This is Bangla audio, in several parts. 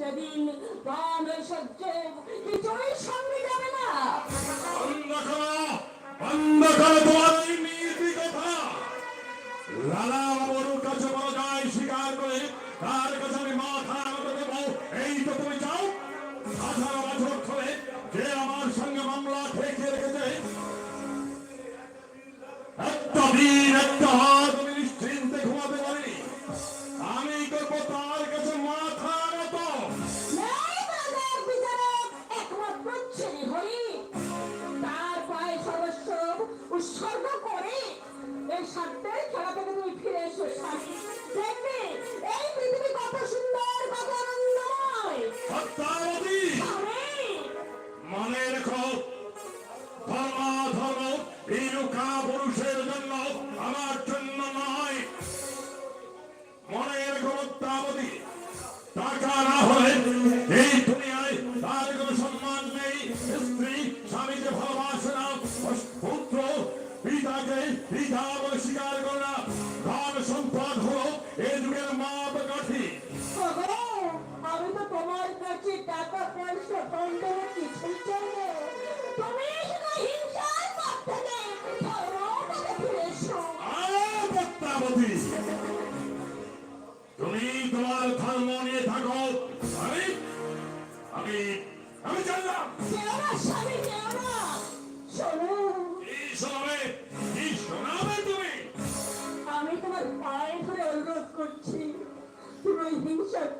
সেদিন প্রাণের সহ্য কিছুই সামনে যাবে না। করে তার এই তো আমার একটা দিন একটা হাত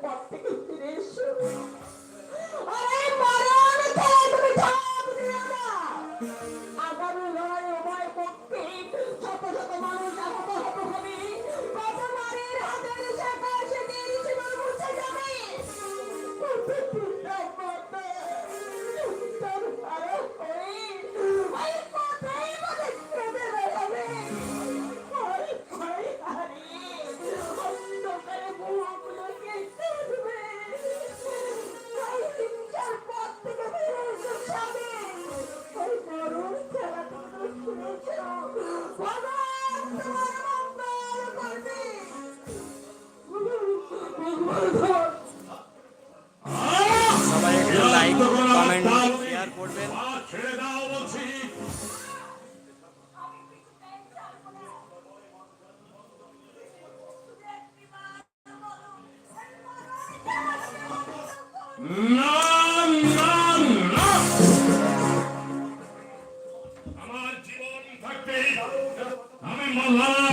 পথ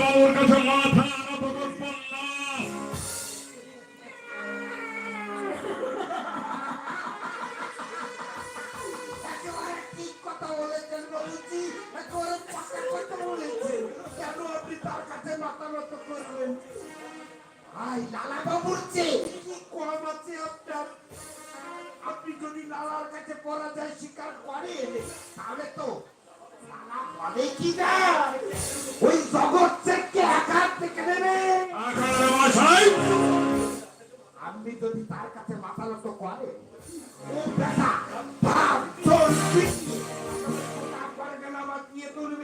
হমের কাছে মাথা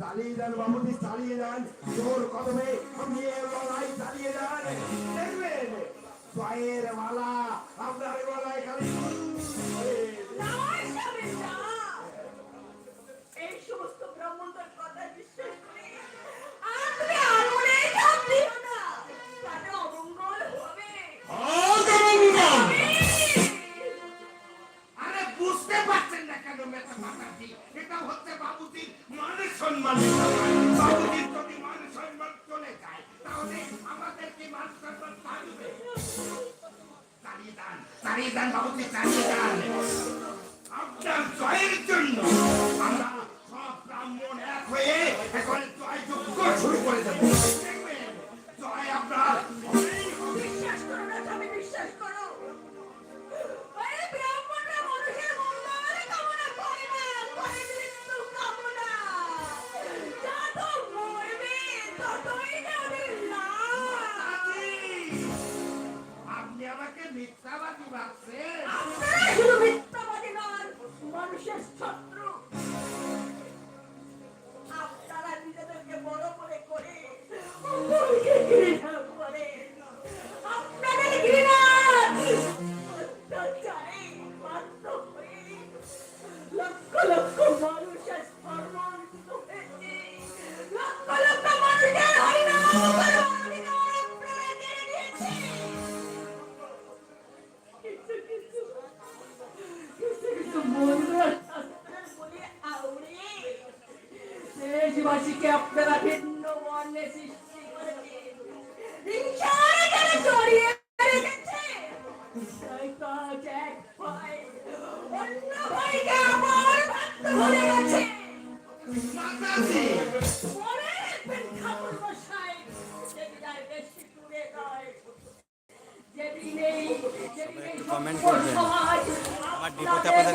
চালিয়ে যান বাবুজি চালিয়ে যান। জোর কদমে থামিয়ে লড়াই চালিয়ে যান। দেখবেন জয়ের মালা, আপনার গলায় খালি ผิดสารวัตรวิบากสื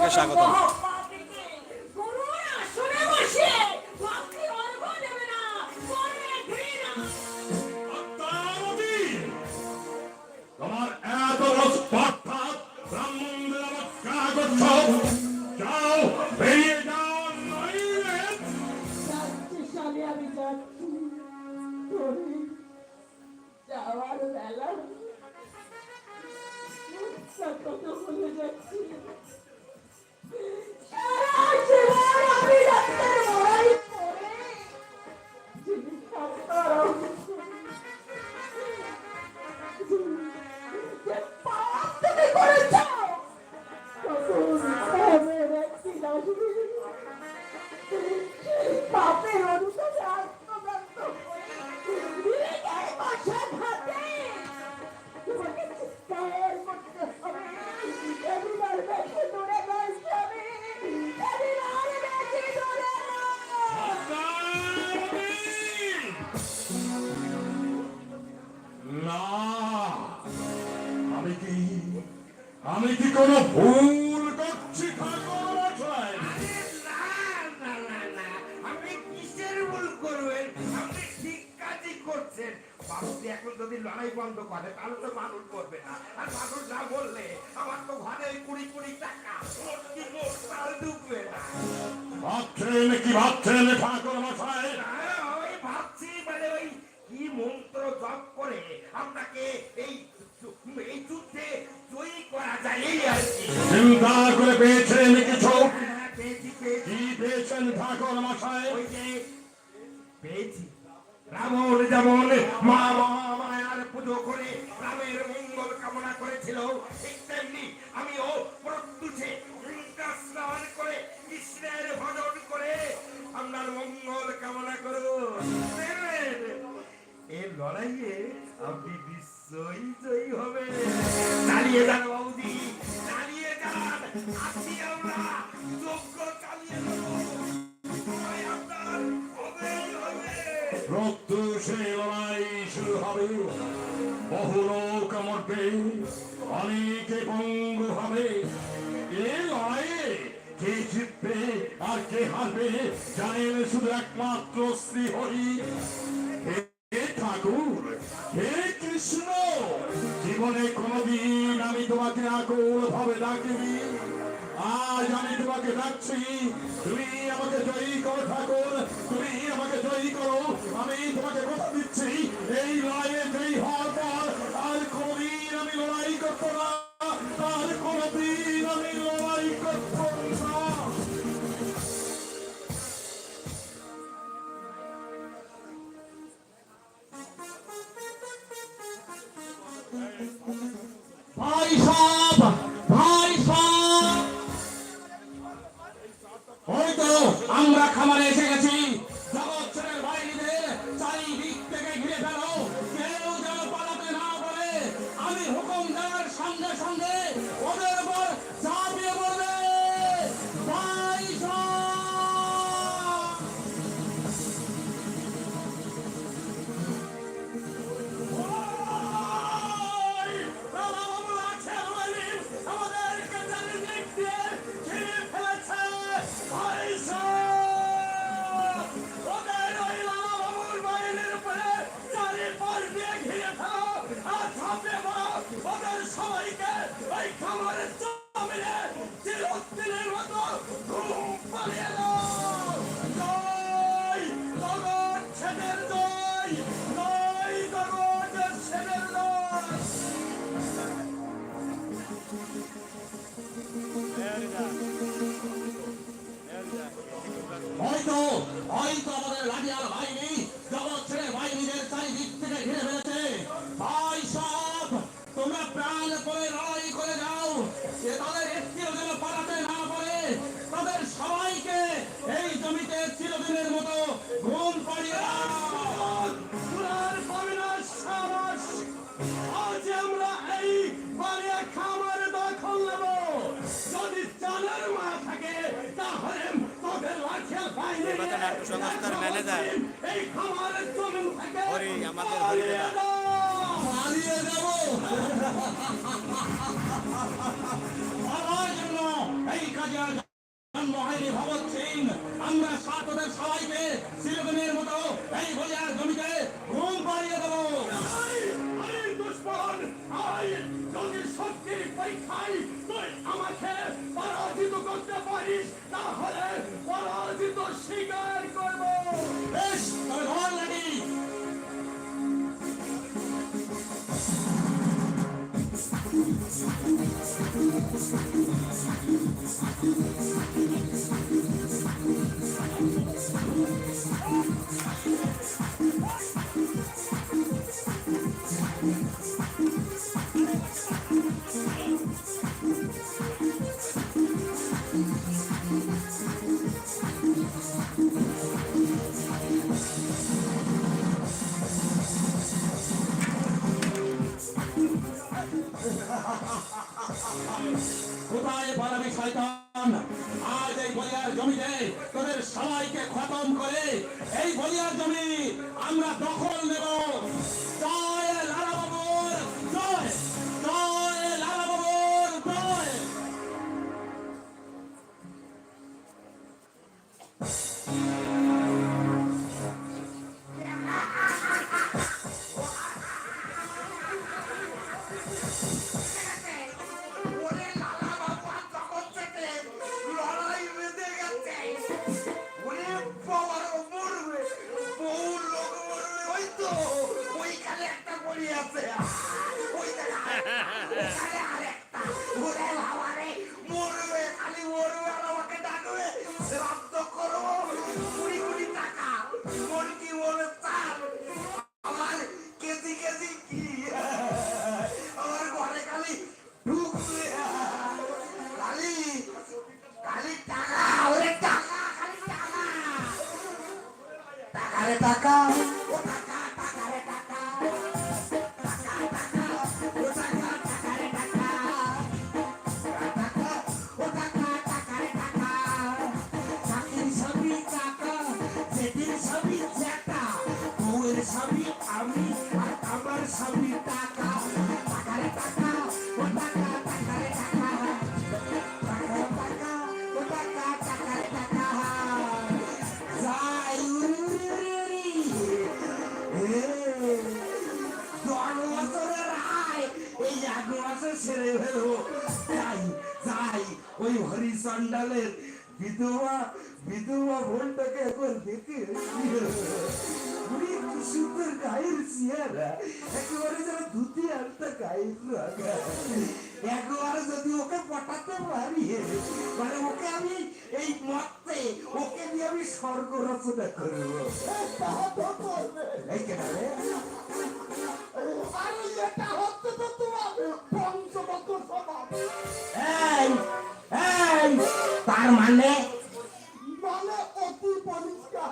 ডিপোতে আপনাদেরকে স্বাগতম। মহাপাপিকে গুরুর আসনে বসে আমি কি? আমি কি কোনো ভুল করছি ঠাকুর মশাই? আরে না, না, না, না। আপনি কিসের ভুল করবেন? আপনি ঠিক কাজই করছেন। বাবুজি এখন যদি লড়াই বন্ধ করে তাহলে তো মানুষ করবে না। আর মানুষ না বললে আমার তো ঘরে কুড়ি কুড়ি টাকা মোটকি ঢুকবে না। ভাবছেন কি ভাবছেন ঠাকুর মশাই? ভাবছি মানে ওই কি মন্ত্র জপ করে আপনাকে এই চিন্তা করে পেয়েছেন কিছু কি পেয়েছেন ঠাকুর মশাই। পেয়েছি রাবণ যেমন মা মহামায়ার পুজো করে রামের মঙ্গল কামনা করেছিল ঠিক তেমনি আমিও প্রত্যুষে স্নান করে কৃষ্ণের ভজন করে আপনার মঙ্গল কামনা করব। এই লড়াইয়ে আপনি নিশ্চয়ই হবে। প্রত্যুষে লড়াই শুরু হবে। বহু লোক মরবে, অনেকে পঙ্গু হবে। এ লড়াইয়ে কে জিতবে, আর কে হারবে, জানেন শুধু একমাত্র শ্রী হরি হে ঠাকুর, হে কৃষ্ণ। জীবনে কোনদিন আমি তোমাকে আকুল ভাবে ডাকিনি। আজ আমি তোমাকে ডাকছি, তুমি আমাকে জয়ী করো ঠাকুর, তুমি আমাকে জয়ী করো। আমি তোমাকে কথা হরি আমাদের হরি পালিয়ে যাব। একেবারে যেন ধুতি আনতে গাইল একবারে যদি ওকে পটাতে পারি মানে ওকে আমি এই মতে ওকে দিয়ে আমি স্বর্গ রচনা করব এই কেন তার মানে মানে অতি পরিষ্কার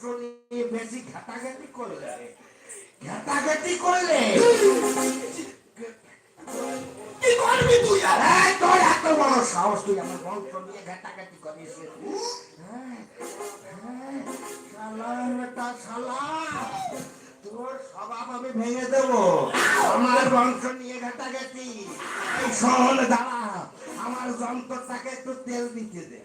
অস্ত্র নিয়ে বেশি ঘাটাঘাটি করলে। ঘাটাঘাটি করলে? কি করবি তুই আর? তোর এত বড় সাহস তুই আমার বংশ নিয়ে ঘাটাঘাটি করিস তোর আমি ভেঙে দেবো। আমার বংশ নিয়ে ঘাটাঘাটি। দাঁড়া আমার যন্ত্রটাকে একটু তেল দিতে দে।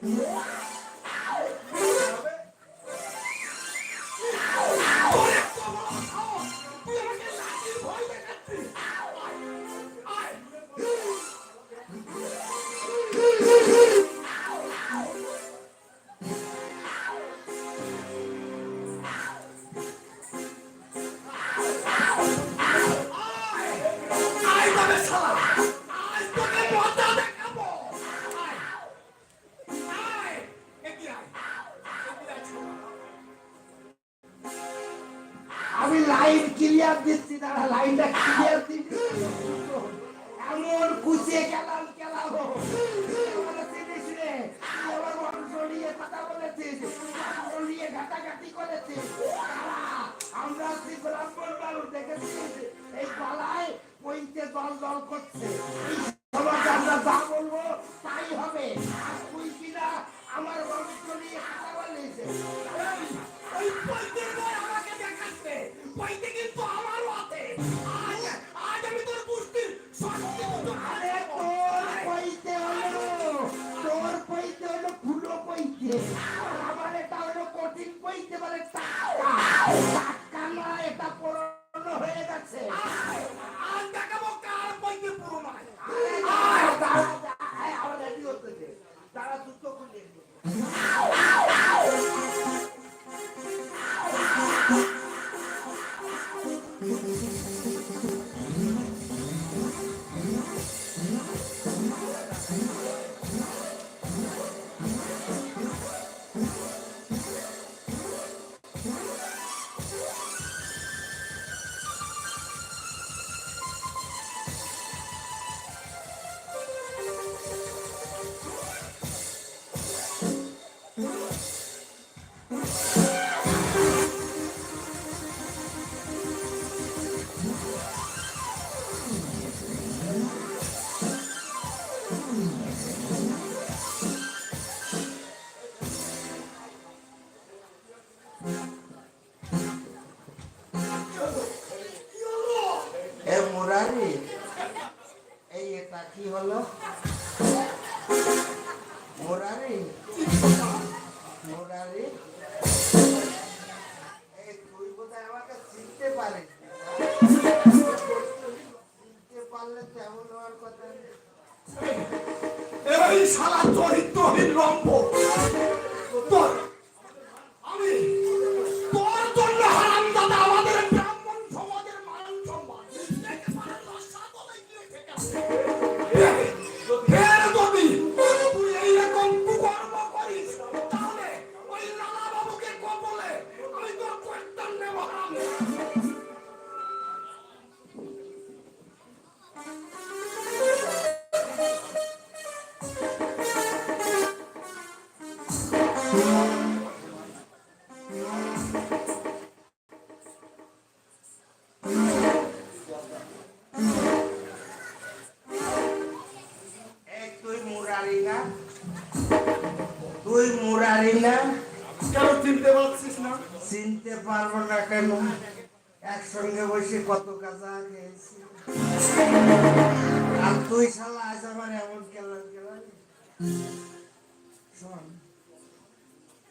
এমন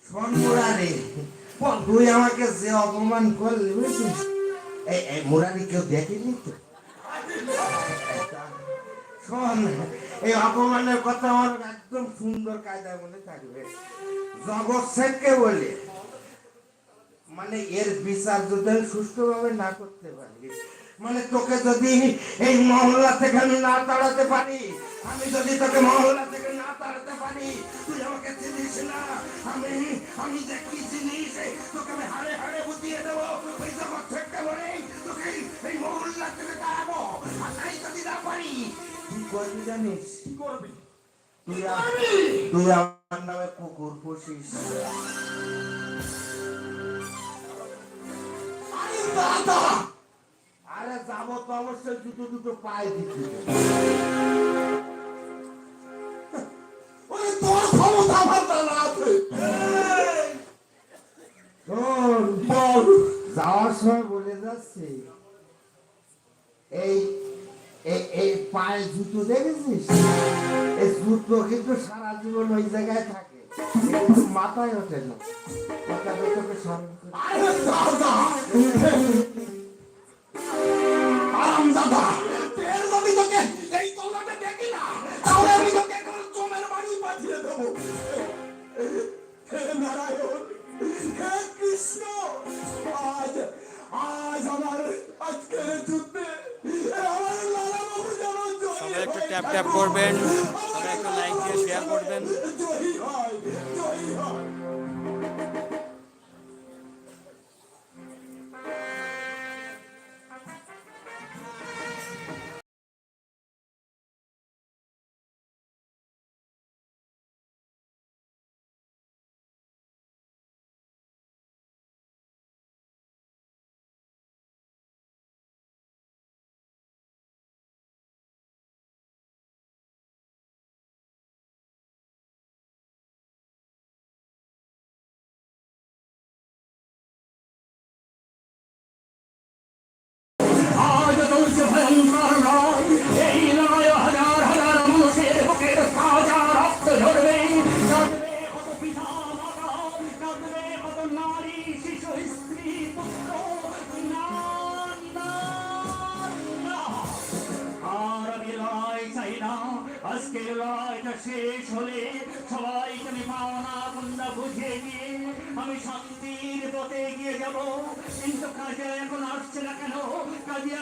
শোন মুরারি তুই আমাকে যে অপমান করলি বুঝছিস এই মুরারি কেউ দেখেনি তো শোন এই অপমানের কথা আমার একদম সুন্দর কায়দায় মনে থাকবে জগৎ বলে মানে এর বিচার যদি সুষ্ঠুভাবে না করতে পারি মানে তোকে যদি এই মহল্লা থেকে আমি না তাড়াতে পারি আমি যদি তোকে মহল্লা থেকে না তাড়াতে পারি তুই আমাকে চিনিস না। আমি আমি যে কি জিনিস তোকে আমি হাড়ে হাড়ে বুঝিয়ে দেবো। ওই জগৎ থেকে তোকে এই- মহল্লা থেকে তাড়াবো। আর তাই যদি না পারি করবি জানিস? কি করবি? তুই তুই আমার নামে কুকুর পুষিস। দাদা আরে যাব তো অবশ্যই দুটো দুটো পায়ে ওরে তোর ক্ষমতা আমার দ্বারা আছে। বল। যাওয়ার সময় বলে যাচ্ছে। এই, এই- পায়ে জুতো দেখেছিস? এই জুতো কিন্তু সারা জীবন ওই জায়গায় থাকে। মাথায় ওঠে না। কথাটা তোকে স্মরণ করি। ফের যদি তোকে এই তলাতে দেখি না তাহলে আমি তোকে এখন জমের বাড়ি পাঠিয়ে দেবো। হে নারায়ণ হে কৃষ্ণ আজ আজ আমার আজকের যুদ্ধে আমার লালা বাবু যেন একটু ট্যাপ ট্যাপ করবেন। শেষ হলে সবাই তুমি পাওনা বন্ধা বুঝিয়ে নিয়ে আমি শান্তির পথে এগিয়ে যাব। কিন্তু কাজে এখন আসছে না কেন? কাজে